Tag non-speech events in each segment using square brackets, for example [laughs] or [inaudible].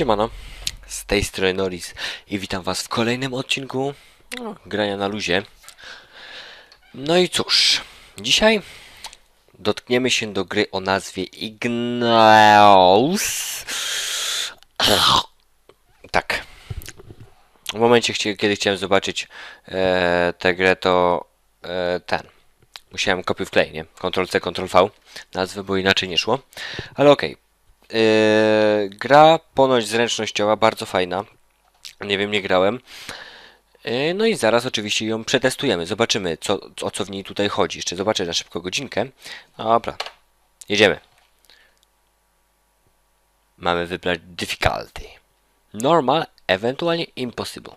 Siemano, z tej strony Noris i witam was w kolejnym odcinku grania na luzie. No i cóż, dzisiaj dotkniemy się do gry o nazwie Ignaus. Tak. W momencie, kiedy chciałem zobaczyć e, tę grę, to e, ten. Musiałem kopiuj w nie? Ctrl-C, Ctrl-V nazwę, bo inaczej nie szło. Ale okej. Yy, gra ponoć zręcznościowa, bardzo fajna. Nie wiem, nie grałem. Yy, no i zaraz oczywiście ją przetestujemy. Zobaczymy, co, o co w niej tutaj chodzi. Jeszcze zobaczę na szybko godzinkę. Dobra, jedziemy. Mamy wybrać difficulty. Normal, ewentualnie impossible.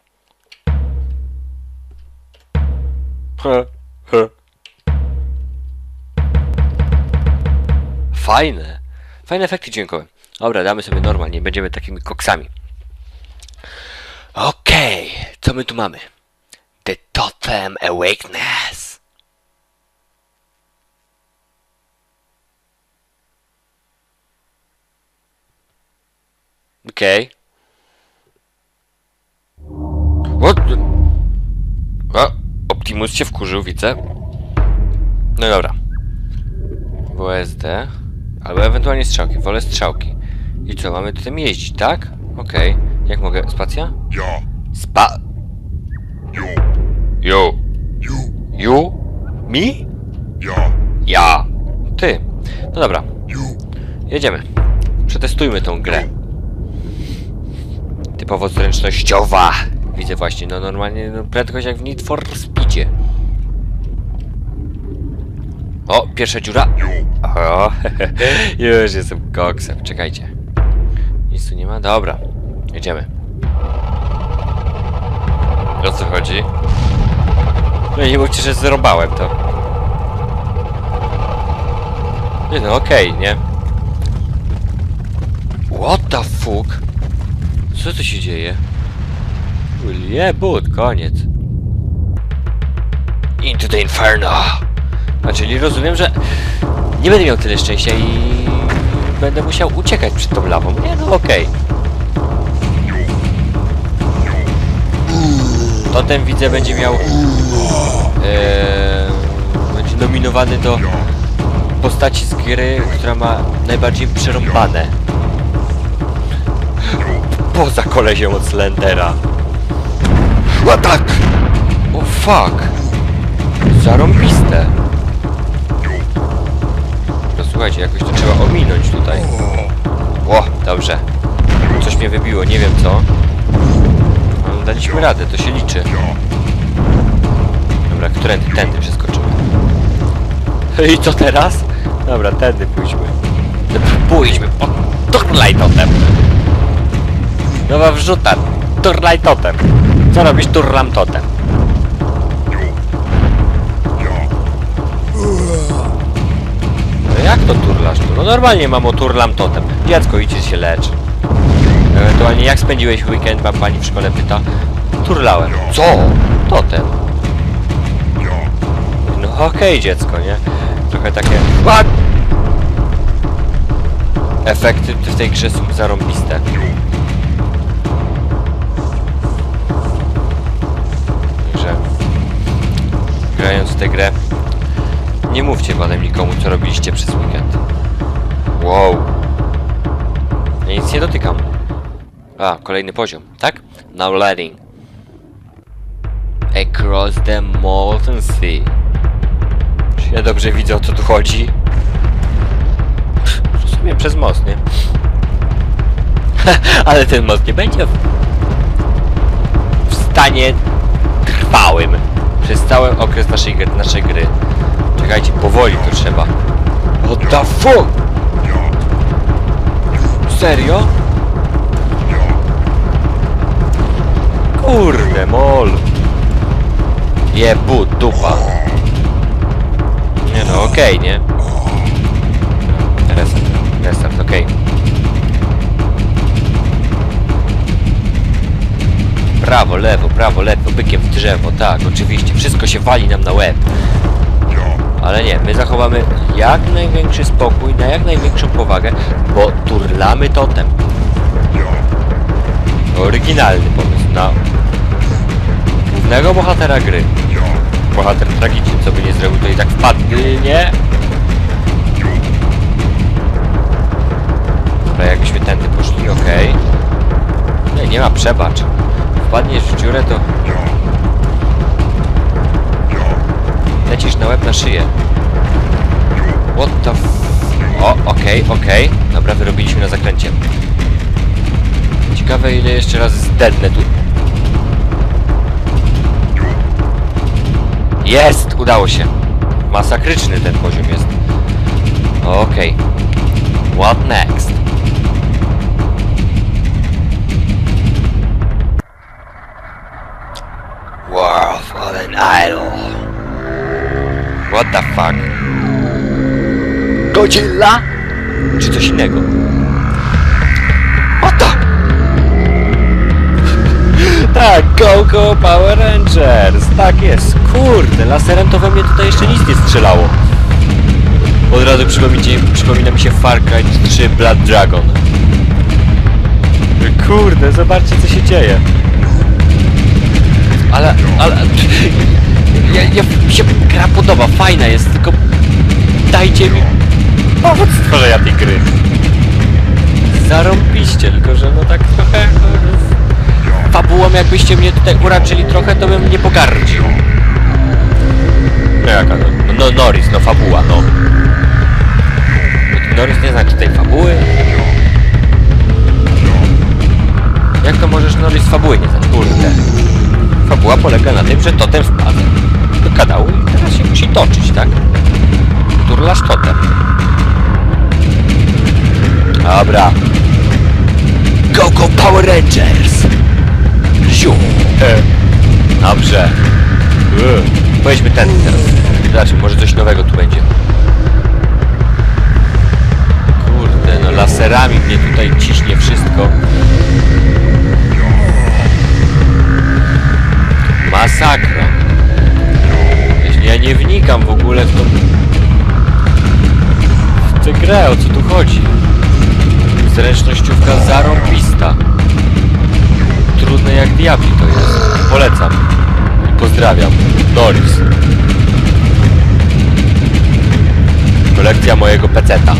Fajne. Fajne efekty dźwiękowe. Dobra, damy sobie normalnie, będziemy takimi koksami. Okej, co my tu mamy? The Totem Awakeness. Okej. What? O, Optimus się wkurzył, widzę. No dobra. WSD. Albo ewentualnie strzałki. Wolę strzałki. I co, mamy tutaj jeździć, tak? Okej. Jak mogę? Spacja? Ja, Spa... jo, You. ju, You? Mi? ja, Ja. Ty. No dobra. ju, Jedziemy. Przetestujmy tą grę. Typowo zręcznościowa. Widzę właśnie, no normalnie no, prędkość jak w Need for Speedzie. O, pierwsza dziura. O, [laughs] już jestem koksem. Czekajcie. Nic tu nie ma? Dobra. Jedziemy. O co chodzi? No nie mówcie, że zrobałem to. Nie no, okej, nie? What the fuck? Co tu się dzieje? Nie, but, koniec. Into the inferno! A czyli rozumiem, że nie będę miał tyle szczęścia i będę musiał uciekać przed tą lawą. Nie, no okej. Potem widzę będzie miał... E, będzie nominowany do postaci z gry, która ma najbardziej przerąbane. Poza koleziem od Slendera. Atak! O fuck! Zarąbiste. Słuchajcie, jakoś to trzeba ominąć tutaj. Ło, dobrze. Coś mnie wybiło, nie wiem co. Ale daliśmy radę, to się liczy. Dobra, którędy? Tędy przeskoczymy. [laughs] I co teraz? Dobra, tędy pójdźmy. Pójdźmy po turlaj totem. Nowa wrzuta. Turlaj totem. Co robisz turlam totem? Jak to turlasz tu? No normalnie mamo turlam totem. Dziecko idzie się lecz. Ewentualnie jak spędziłeś weekend, ma pani w szkole pyta. Turlałem. Co? Totem. No okej dziecko, nie? Trochę takie... What? Efekty w tej grze są zarąbiste. Także... Grając w tę grę... Nie mówcie potem nikomu, co robiliście przez weekend. Wow. Ja nic nie dotykam. A, kolejny poziom, tak? Now letting. Across the molten sea. Czy ja dobrze widzę o co tu chodzi? W sumie przez most, nie? [laughs] Ale ten most nie będzie w, stanie trwałym przez cały okres naszej, naszej gry. Czekajcie, powoli to trzeba. What the fuck? Serio? Kurde, mol. Jebu, dupa. Nie no, okej, nie? Restart, restart, okej. Prawo, lewo, prawo, lewo, bykiem w drzewo, tak, oczywiście. Wszystko się wali nam na łeb. Ale nie, my zachowamy jak największy spokój, na jak największą powagę, bo turlamy totem. Oryginalny pomysł na głównego bohatera gry. Bohater tragiczny, co by nie zrobił, to i tak wpadnie, nie? Dobra, jakbyśmy tędy poszli, okej. Nie, nie ma przebacz. Wpadniesz w dziurę, to lecisz na łeb na szyję. What the f... O, okej, okej. Dobra, wyrobiliśmy na zakręcie. Ciekawe ile jeszcze raz zdednę tu. Jest! Udało się. Masakryczny ten poziom jest. Okej. What next? What the fuck? Godzilla? Czy coś innego? The? Tak, Go Go Power Rangers! Tak jest, kurde, laserem to we mnie tutaj jeszcze nic nie strzelało. Od razu przypomina mi się Far Cry 3 Blood Dragon. Kurde, zobaczcie co się dzieje. Ale, ale... Ja, ja, mi się gra podoba, fajna jest, tylko dajcie mi powód stworzenia tej gry. Zarąbiście, tylko że no tak trochę... Fabułą jakbyście mnie tutaj uraczyli trochę, to bym nie pogardził. No jaka no? No Norris, no fabuła, no. Norris nie zna tej fabuły. Jak to możesz Norris fabuły nie znać? Kurde. Fabuła polega na tym, że totem wpadł do kanału i teraz się musi toczyć, tak? Turlasz totem. Dobra. Go Go Power Rangers! Ziu! E. Dobrze. E. Pojedźmy ten teraz. Zobaczmy, może coś nowego tu będzie. Kurde, no laserami mnie tutaj ciśnie wszystko. Masakra. Nie wnikam w ogóle w tą... w tę grę, o co tu chodzi. Zręcznościówka zarąbista. Trudne jak diabli to jest. Polecam. I pozdrawiam. Norris. Kolekcja mojego peceta.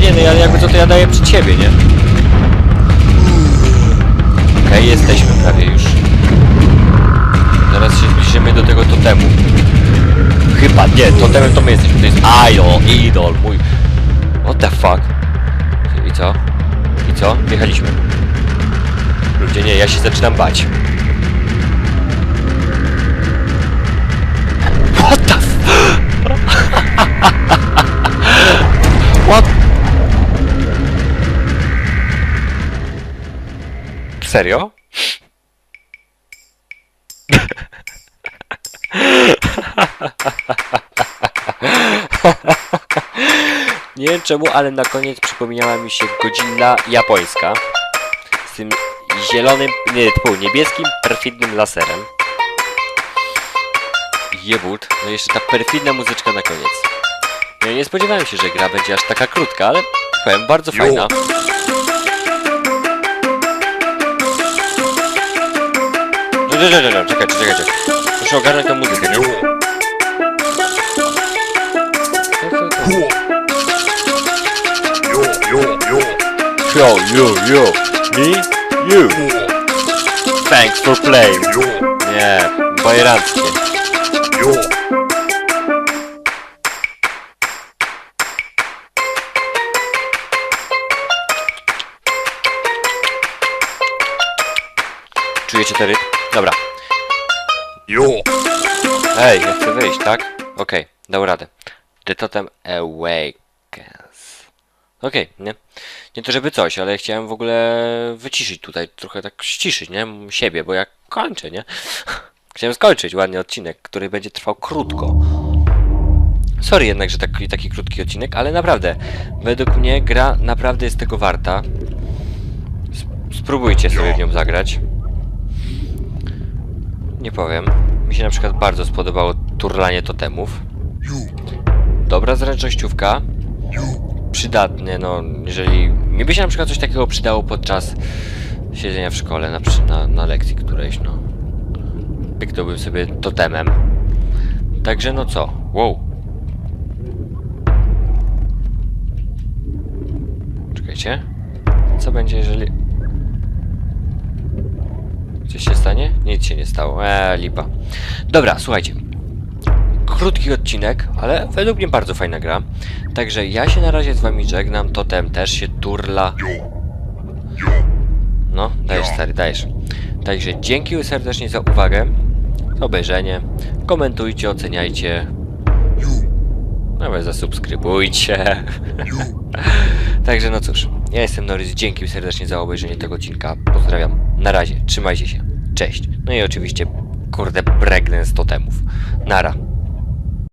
Nie no, ale jakby co to ja daję przy ciebie, nie? Okej, jesteśmy prawie już. Zaraz się zbliżymy do tego totemu. Chyba, nie, totemem to my jesteśmy, to jest idol, idol, mój... What the fuck? I co? I co? Wjechaliśmy. Ludzie, nie, ja się zaczynam bać. What the f... [laughs] Serio? Nie wiem czemu, ale na koniec przypomniała mi się Godzilla japońska z tym zielonym, nie, typu niebieskim, perfidnym laserem. Jebut, no jeszcze ta perfidna muzyczka na koniec. Ja nie spodziewałem się, że gra będzie aż taka krótka, ale powiem, bardzo fajna. No, czekajcie, czekajcie. Muszę ogarnąć tę muzykę, nie? Yo, yo, yo. Yo, you, you. Me? You. Thanks for playing. Nie, bajeranckie. Czujecie ten rytm? Dobra. Yo. Ej, ja chcę wyjść, tak? Okej, dał radę. The Totem Awakens. Okej, nie? Nie to żeby coś, ale chciałem w ogóle wyciszyć tutaj, trochę tak ściszyć, nie? Siebie, bo ja kończę, nie? [laughs] Chciałem skończyć ładnie odcinek, który będzie trwał krótko. Sorry jednak, że taki, taki krótki odcinek, ale naprawdę, według mnie gra naprawdę jest tego warta. Sp- Spróbujcie sobie w nią zagrać. Nie powiem. Mi się na przykład bardzo spodobało turlanie totemów. Dobra zręcznościówka. Przydatne, no, jeżeli... Mi by się na przykład coś takiego przydało podczas siedzenia w szkole, na, na, na lekcji którejś, no. Pyknąłbym sobie totemem. Także no co? Wow. Czekajcie. Co będzie, jeżeli... Coś się stanie? Nic się nie stało. Eee, lipa. Dobra, słuchajcie. Krótki odcinek, ale według mnie bardzo fajna gra. Także ja się na razie z wami żegnam. Totem też się turla. No, dajesz stary, dajesz. Także dzięki serdecznie za uwagę, za obejrzenie. Komentujcie, oceniajcie. Nawet zasubskrybujcie. [laughs] Także no cóż, ja jestem Norris, dzięki serdecznie za obejrzenie tego odcinka. Pozdrawiam, na razie, trzymajcie się, cześć. No i oczywiście, kurde, pregnę z totemów. Nara.